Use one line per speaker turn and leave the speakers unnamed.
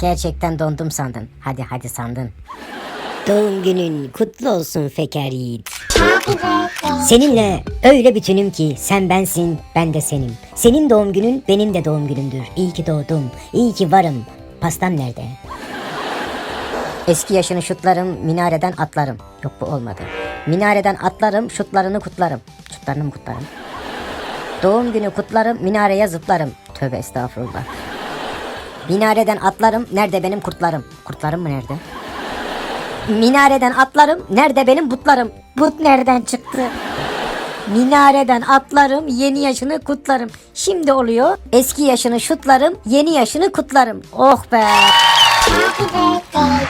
Gerçekten dondum sandın. Hadi hadi sandın.
Doğum günün kutlu olsun Feker Yiğit. Seninle öyle bütünüm ki sen bensin, ben de senim. Senin doğum günün benim de doğum günümdür. İyi ki doğdum, iyi ki varım. Pastam nerede?
Eski yaşını şutlarım, minareden atlarım. Yok bu olmadı. Minareden atlarım, şutlarını kutlarım. Şutlarını mı kutlarım? Doğum günü kutlarım, minareye zıplarım. Tövbe estağfurullah. Minareden atlarım, nerede benim kurtlarım? Kurtlarım mı nerede? Minareden atlarım, nerede benim butlarım? But nereden çıktı? Minareden atlarım, yeni yaşını kutlarım. Şimdi oluyor, eski yaşını şutlarım, yeni yaşını kutlarım. Oh be!
Talk about God.